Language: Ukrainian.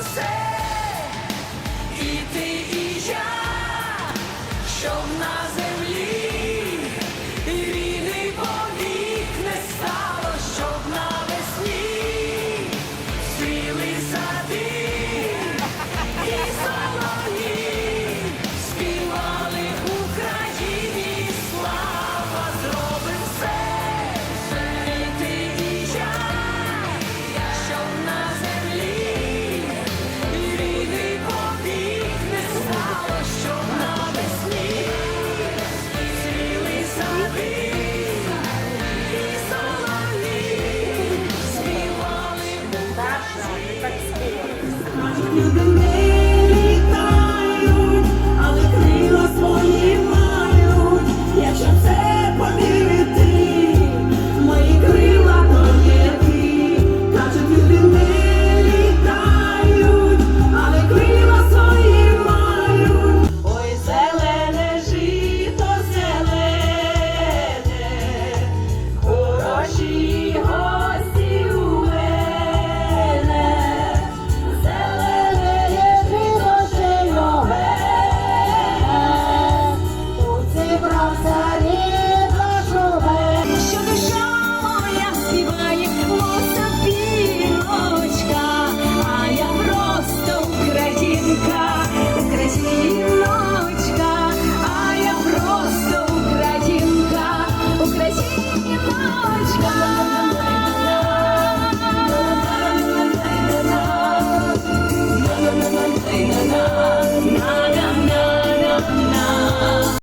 все, і ти, і я, що в нас.